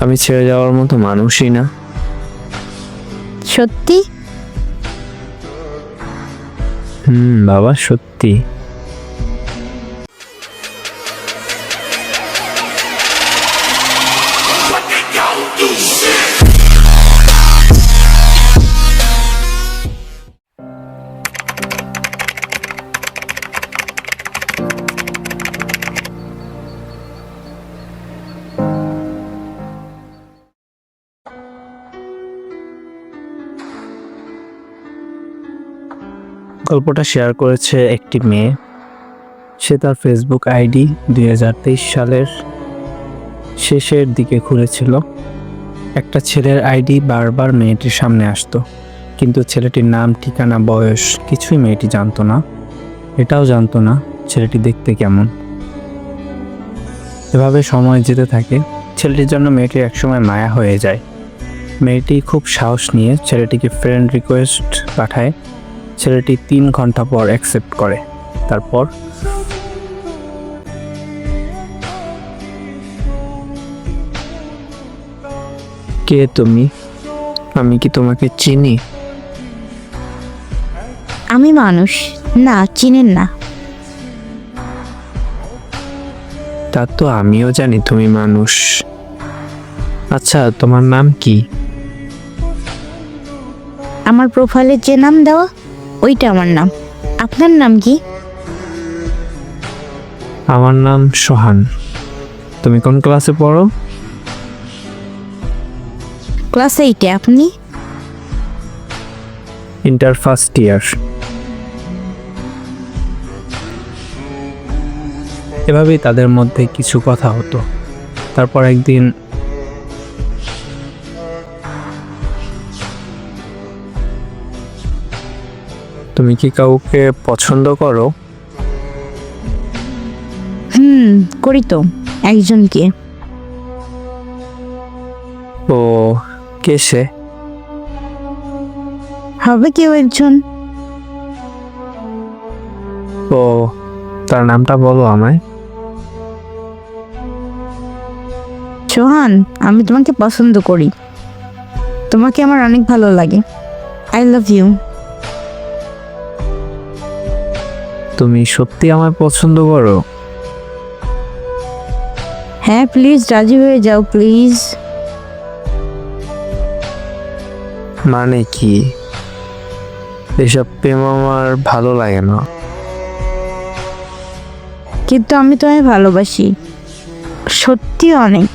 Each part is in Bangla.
আমি ছেড়ে যাওয়ার মতো মানুষই না। সত্যি? হুম বাবা সত্যি। গল্পটা শেয়ার করেছে একটি মেয়ে। সে তার ফেসবুক আইডি দুই হাজার তেইশ সালের শেষের দিকে খুলেছিল। একটা ছেলের আইডি বারবার মেয়েটির সামনে আসতো, কিন্তু ছেলেটির নাম, ঠিকানা, বয়স কিছুই মেয়েটি জানতো না। এটাও জানতো না ছেলেটি দেখতে কেমন। এভাবে সময় যেতে থাকে, ছেলেটির জন্য মেয়েটির একসময় মায়া হয়ে যায়। মেয়েটি খুব সাহস নিয়ে ছেলেটিকে ফ্রেন্ড রিকোয়েস্ট পাঠায়। ছেলেটি তিন ঘণ্টা পর অ্যাকসেপ্ট করে। তারপর কে তুমি? আমি কি তোমাকে চিনি? আমি মানুষ। না চিনেন না। তা তো আমিও জানি তুমি মানুষ। আচ্ছা তোমার নাম কি? আমার প্রোফাইলে যে নাম দেওয়া ওইটা আমার নাম। আপনার নাম কি? আমার নাম সোহান। তুমি কোন ক্লাসে পড়ো? ক্লাস এইটে আপনি? ইন্টার ফার্স্ট ইয়ার এভাবেই তাদের মধ্যে কিছু কথা হতো। তারপর একদিন তুমি কি কাউকে পছন্দ করো? হুম করি তো একজনকে। ও কে সে? হবে কেউ একজন। ও তার নামটা বলো আমায়। সোহান আমি তোমাকে পছন্দ করি। তোমাকে আমার অনেক ভালো লাগে। I love you. তুমি সত্যি আমায় পছন্দ করো? হ্যাঁ প্লিজ রাজি হয়ে যাও প্লিজ মানে কি? এসব প্রেম আমার ভালো লাগে না। কিন্তু আমি তোমায় ভালোবাসি। সত্যি অনেক।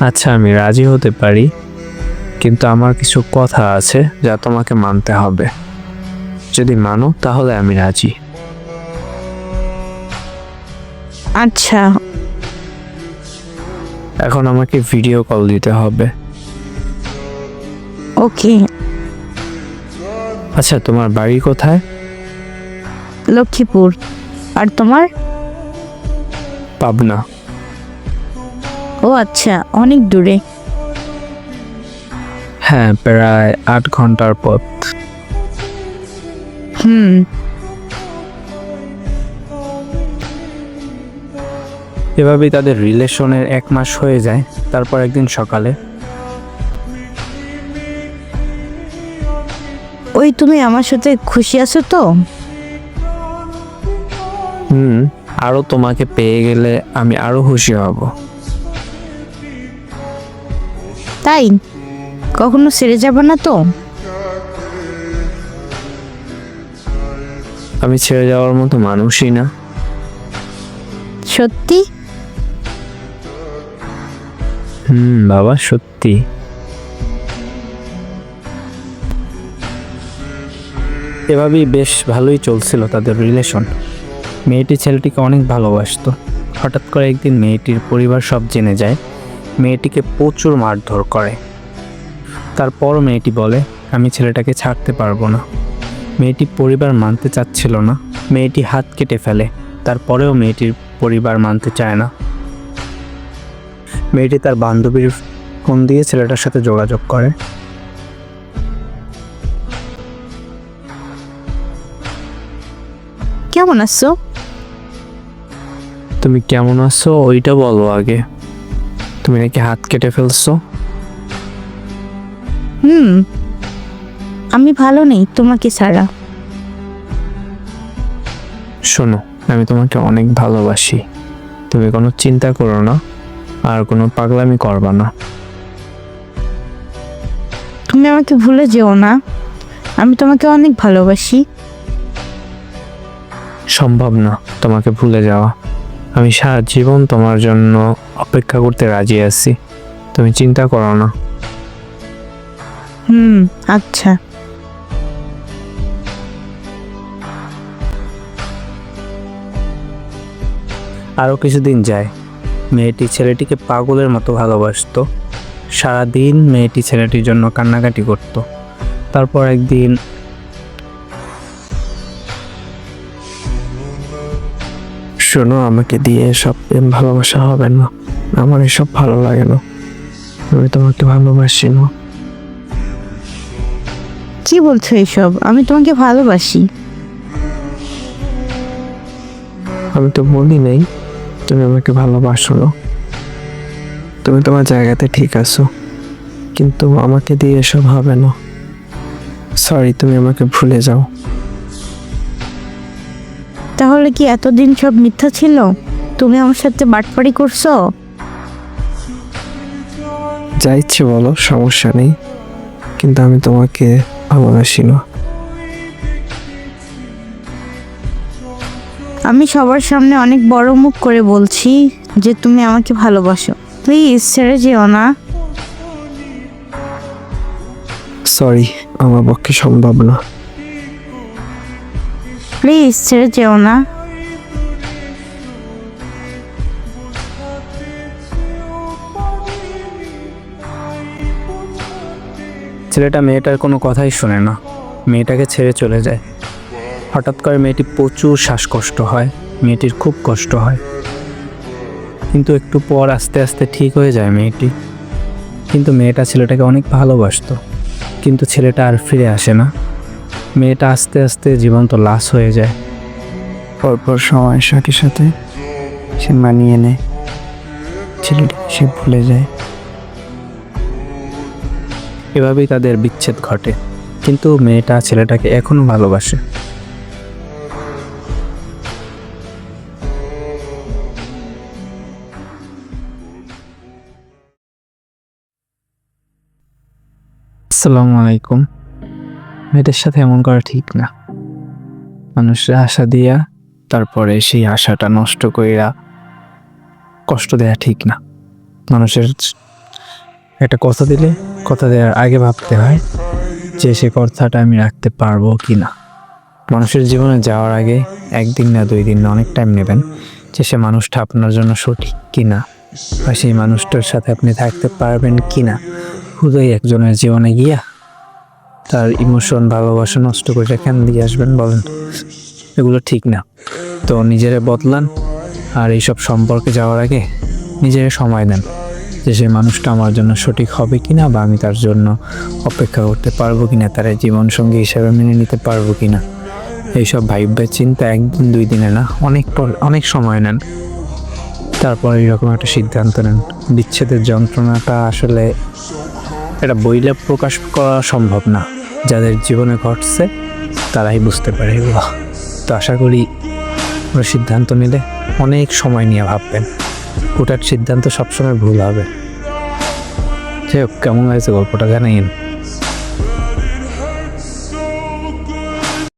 আচ্ছা আমি রাজি হতে পারি কিন্তু আমার কিছু কথা আছে যা তোমাকে মানতে হবে। যদি মানো তাহলে আমি রাজি। আচ্ছা। এখন আমাকে ভিডিও কল দিতে হবে। ওকে। আচ্ছা তোমার বাড়ি কোথায়? লক্ষ্মীপুর। আর তোমার? পাবনা। ও আচ্ছা অনেক দূরে। হ্যাঁ প্রায় আট ঘণ্টার পথ। হুম। এভাবেই তাদের রিলেশনের এক মাস হয়ে যায় তারপর একদিন সকালে। ওই তুমি আমার সাথে খুশি আছো তো? হুম আরও তোমাকে পেয়ে গেলে আমি আরও খুশি হব। তাই? কখনো সেরে যাবে না তো? আমি ছেড়ে যাওয়ার মতো মানুষই না। সত্যি? হুম বাবা সত্যি। এভাবেই বেশ ভালোই চলছিল তাদের রিলেশন মেয়েটি ছেলেটিকে অনেক ভালোবাসতো। হঠাৎ করে একদিন মেয়েটির পরিবার সব জেনে যায় মেয়েটিকে প্রচুর মারধর করে। তারপরও মেয়েটি বলে আমি ছেলেটাকে ছাড়তে পারব না। মেয়েটি পরিবার মানতে চাচ্ছিল না। মেয়েটি হাত কেটে ফেলে তারপরেও মেয়েটির পরিবার মানতে চায় না। মেয়েটি তার বান্ধবীর ফোন দিয়ে ছেলেটার সাথে যোগাযোগ করে। কেমন আছো? তুমি কেমন আছো? ওইটা বলো আগে। তুমি নাকি হাত কেটে ফেলছো? হুম আমি ভালো নেই তোমাকে ছাড়া। শোনো আমি তোমাকে অনেক ভালোবাসি। তুমি কোনো চিন্তা করো না আর কোনো পাগলামি করবা না। তুমি আমাকে ভুলে যেও না। আমি তোমাকে অনেক ভালোবাসি। সম্ভব না তোমাকে ভুলে যাওয়া। আমি সারা জীবন তোমার জন্য অপেক্ষা করতে রাজি আছি। তুমি চিন্তা করো না। হুম আচ্ছা। আরও কিছুদিন যায়। মেয়েটি ছেলেটিকে পাগলের মতো ভালোবাসতো। সারাদিন মেয়েটি ছেলেটির জন্য কান্নাকাটি করত। তারপর একদিন শোনো আমাকে দিয়ে এসব প্রেম ভালোবাসা হবে না। আমার এসব ভালো লাগে না। আমি তোমাকে ভালোবাসি না। কি বলছো এসব? আমি তোমাকে ভালোবাসি। আমি তো বলি নাই। তুমি আমাকে ভালোবাসো না তুমি তোমার জায়গাতে ঠিক আছো। কিন্তু আমাকে দিয়ে এসব হবে না। সরি তুমি আমাকে ভুলে যাও। তাহলে কি এতদিন সব মিথ্যা ছিল? তুমি আমার সাথে বাটপাড়ি করছ? যা ইচ্ছে বলো সমস্যা নেই। কিন্তু আমি তোমাকে ভালোবাসি না। আমি সবার সামনে অনেক বড় মুখ করে বলছি যে তুমি আমাকে ভালোবাসো। প্লিজ ছেড়ে যেও না। সরি আমার পক্ষে সম্ভব না। প্লিজ ছেড়ে যেও না। ছেলেটা মেয়েটার কোনো কথাই শোনে না। মেয়েটাকে ছেড়ে চলে যায়। হঠাৎ করে মেয়েটি প্রচুর শ্বাসকষ্ট হয়, মেয়েটির খুব কষ্ট হয়। কিন্তু একটু পর আস্তে আস্তে ঠিক হয়ে যায় মেয়েটি। কিন্তু মেয়েটা ছেলেটাকে অনেক ভালোবাসতো, কিন্তু ছেলেটা আর ফিরে আসে না। মেয়েটা আস্তে আস্তে জীবন্ত লাশ হয়ে যায়। পরপর সময়ের সাথে সাথে সে মানিয়ে নেয়। ছেলেটি সে ভুলে যায়। এভাবেই তাদের বিচ্ছেদ ঘটে। কিন্তু মেয়েটা ছেলেটাকে এখনও ভালোবাসে। আসসালামু আলাইকুম। মেয়েদের সাথে এমন করা ঠিক না। মানুষের আশা দিয়া, তারপরে সেই আশাটা নষ্ট কইরা কষ্ট দেয়া ঠিক না। মানুষের একটা কথা দিলে, কথা দেওয়ার আগে ভাবতে হয় যে সে কথাটা আমি রাখতে পারব কি না মানুষের জীবনে যাওয়ার আগে একদিন না দুই দিন না অনেক টাইম নেবেন যে সে মানুষটা আপনার জন্য সঠিক কি না বা সেই মানুষটার সাথে আপনি থাকতে পারবেন কি না হুদয় একজনের জীবনে গিয়া তার ইমোশন ভালোবাসা নষ্ট করে কেন দিয়ে আসবেন বলেন? এগুলো ঠিক না। তো নিজেরা বদলান আর এইসব সম্পর্কে যাওয়ার আগে নিজেরা সময় দেন যে সেই মানুষটা আমার জন্য সঠিক হবে কি না বা আমি তার জন্য অপেক্ষা করতে পারব কিনা, তার জীবন সঙ্গী হিসেবে মেনে নিতে পারব কি না এইসব ভাইব্য চিন্তা একদিন দুই দিনে না, অনেক পর, অনেক সময় নেন। তারপর এরকম একটা সিদ্ধান্ত নেন। বিচ্ছেদের যন্ত্রণাটা আসলে এটা বইলে প্রকাশ করা সম্ভব না। যাদের জীবনে ঘটছে, তারাই বুঝতে পারে এগুলো। তো আশা করি ওরা সিদ্ধান্ত নিলে অনেক সময় নিয়ে ভাববেন। ওটার সিদ্ধান্ত সবসময় ভুল হবে। যাই হোক, কেমন হয়েছে গল্পটা জানাইন